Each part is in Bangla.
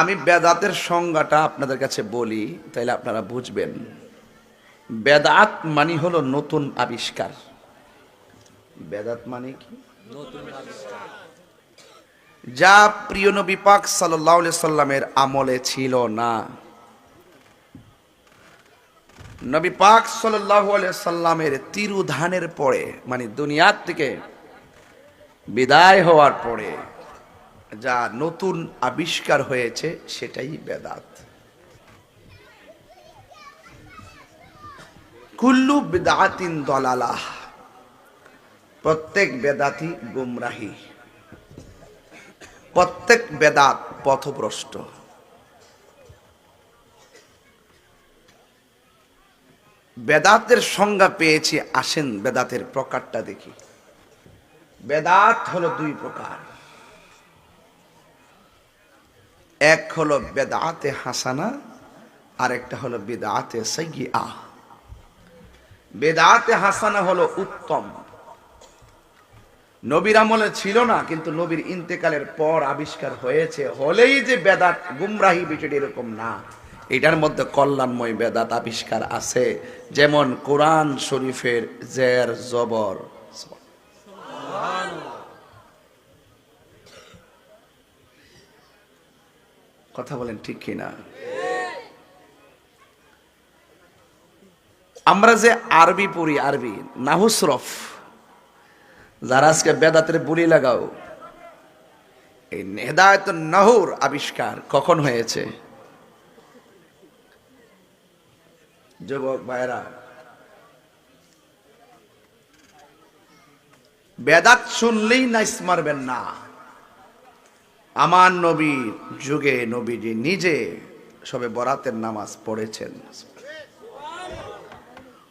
আমি বেদাতের সংজ্ঞাটা আপনাদের কাছে বলি তাইলে আপনারা বুঝবেন। বেদাত মানে হলো নতুন আবিষ্কার। বেদাত মানে কি? যা প্রিয় নবী পাক সাল্লাহ সাল্লামের আমলে ছিল না। নবী পাক সাল্লাহ সাল্লামের তিরুধানের পরে মানে দুনিয়ার থেকে বিদায় হওয়ার পরে যা নতুন আবিষ্কার হয়েছে সেটাই বেদাত। কুল্লু বেদাতিন দলালাহ। প্রত্যেক বেদাতি গুমরাহি। প্রত্যেক বেদাত পথভ্রষ্ট। বেদাতের সংজ্ঞা পেয়েছি, আসেন বেদাতের প্রকারটা দেখি। বেদাত হলো দুই প্রকার। এক হলো বেদাতে হাসানা আর একটা হলো বেদাতে সাইয়্যিআ বেদাতে হাসানা হলো উত্তম। নবীর আমলে ছিল না, কিন্তু নবীর ইন্তেকালের পর আবিষ্কার হয়েছে। হলেই যে বেদাত গুমরাহি বিষয়টি এরকম না। এটার মধ্যে কল্যাণময় বেদাত আবিষ্কার আছে, যেমন কোরআন শরীফের জের, জবর। কথা বলেন ঠিক কিনা? আমরা যে আরবি পড়ি, আরবি নাহুসরফ যারা আজকে বেদাতের বুলি লাগাও, এই হেদায়ত নাহুর আবিষ্কার কখন হয়েছে? যুবক ভাইরা বেদাত শুনলেই নাইস মারবেন না। আমার নবী যুগে নবীজি নিজে সবে বরাতের নামাজ পড়েছেন।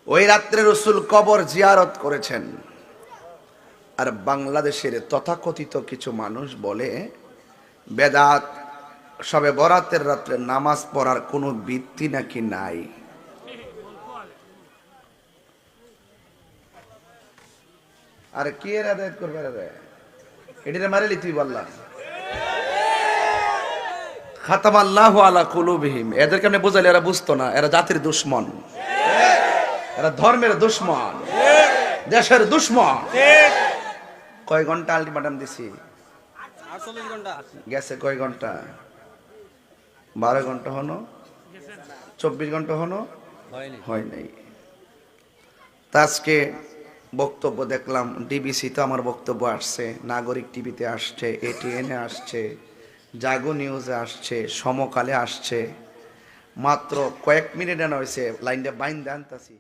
ওই রাত্রে রসুল কবর জিয়ারত করেছেন। আর বাংলাদেশের তথাকথিত কিছু মানুষ বলে, বেদাত সবে বরাতের রাত্রে নামাজ পড়ার কোনো বৃত্তি নাকি নাই? আর কি এর করবে রে? এটিরে মারিলি তুই বললাম। খাতাম আল্লাহ আলা কুলুবিহিম। এদেরকে আমি বোঝালি এরা বুঝতো না। এরা জাতির দুশ্মন। এরা ধর্মের দুশ্মন। দেশের দুশ্মন। কয় ঘণ্টা আলটিমেটাম দিছি? গেছে কয় ঘণ্টা? বারো ঘণ্টা হনো চব্বিশ ঘণ্টা হনো হয় নাই। আজকে বক্তব্য দেখলাম। ডিবিসিতে আমার বক্তব্য আসছে। নাগরিক টিভিতে আসছে এটিএনে আসছে। জাগো নিউজে আসছে সমকালে আসছে। মাত্র কয়েক মিনিটে হয়েছে লাইনটা বাইন আনতাছি।